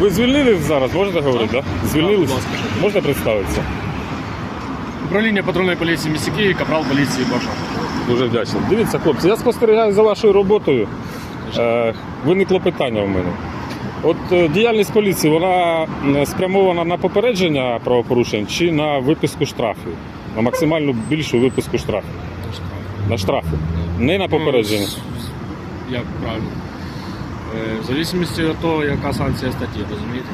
Ви звільнили зараз, можете говорити, так? Да? Звільнились? будь ласка. Можна представитися? Управління патрульної поліції міста Києва, капрал поліції Баша. Дуже вдячний. Дивіться, хлопці, я спостерігаю за вашою роботою. Е, виникло питання у мене. От е, діяльність поліції вона спрямована на попередження правопорушень чи на виписку штрафів, на максимальну більшу виписку штрафів. На штрафи. Не на попередження. Ну, Як правильно? Е, В залежності від того, яка санкція статті, розумієте?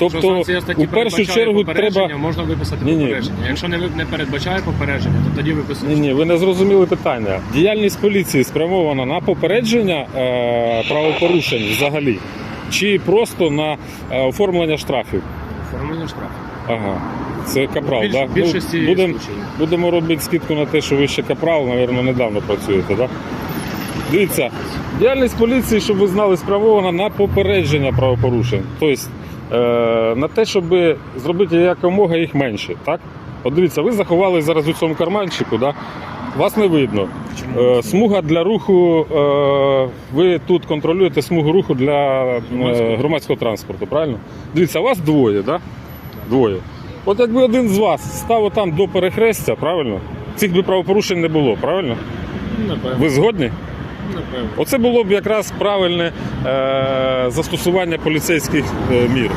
Якщо Тобто, санкція статті у першу передбачає чергу попередження, треба. можна виписати Ні-ні. попередження. Якщо не, ви- не передбачає попередження, то тоді виписуєш. Ні, ні, ви не зрозуміли питання. Діяльність поліції спрямована на попередження е, правопорушень взагалі, чи просто на е, оформлення штрафів. Оформлення штрафу. Ага. Це капрал, Більш- так? більшості будем, случаїв. будемо робити скидку на те, що ви ще капрал, напевно, недавно працюєте, так? Дивіться, діяльність поліції, щоб ви знали, спрямована на попередження правопорушень. Тобто е, на те, щоб зробити якомога їх менше. Так? От дивіться, ви заховались зараз у цьому карманчику, да? вас не видно. Е, смуга для руху, е, ви тут контролюєте смугу руху для е, громадського транспорту, правильно? Дивіться, вас двоє. Да? Двоє. От якби один з вас став там до перехрестя, правильно? Цих би правопорушень не було, правильно? Ви згодні? Напевно. Оце було б якраз правильне е, застосування поліцейських е, мір.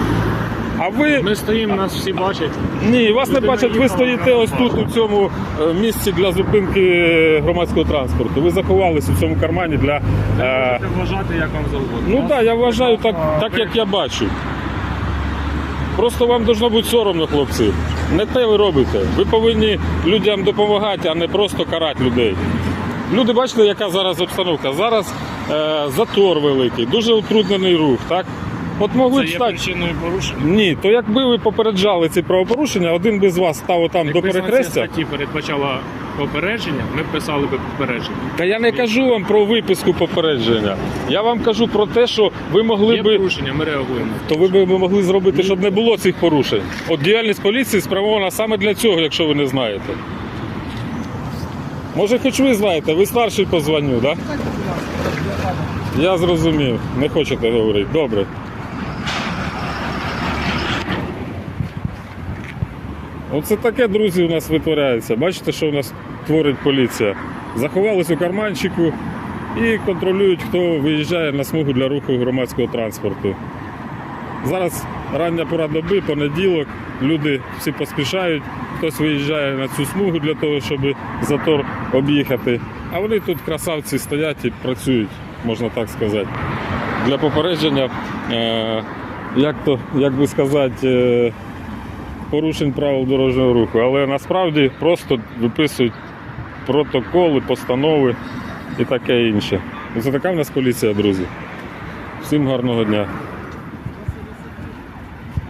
А ви Ми стоїмо, нас всі бачать. ні, вас не Людина бачать, ви їхала стоїте на ось тут у цьому е, місці для зупинки громадського транспорту. Ви заховались у цьому кармані для. Е, Можете вважати, як вам завгодно. ну так, я вважаю так, так як я бачу. Просто вам должно бути соромно, хлопці. Не те ви робите. Ви повинні людям допомагати, а не просто карати людей. Люди бачите, яка зараз обстановка. Зараз е, затор великий, дуже утруднений рух. Так? От могли Це б є стати. причиною порушення. Ні, то якби ви попереджали ці правопорушення, один би з вас став там до Якби перехрестя. статті передбачала попередження, ми б писали б попередження. Та я не кажу вам про виписку попередження. Я вам кажу про те, що ви могли Є би. порушення, ми реагуємо. То ви б могли зробити, щоб не було цих порушень. От діяльність поліції спрямована саме для цього, якщо ви не знаєте. Може, хоч ви знаєте, ви старший по званню, так? Да? Я зрозумів, не хочете говорити. Добре. Оце таке, друзі, у нас витворяється. Бачите, що у нас творить поліція. Заховались у карманчику і контролюють, хто виїжджає на смугу для руху громадського транспорту. Зараз рання пора доби, понеділок, люди всі поспішають, хтось виїжджає на цю смугу для того, щоб затор об'їхати. А вони тут красавці стоять і працюють, можна так сказати. Для попередження, е, як, то, як би сказати, е, порушень правил дорожнього руху. Але насправді просто виписують протоколи, постанови і таке інше. Це така в нас поліція, друзі. Всім гарного дня.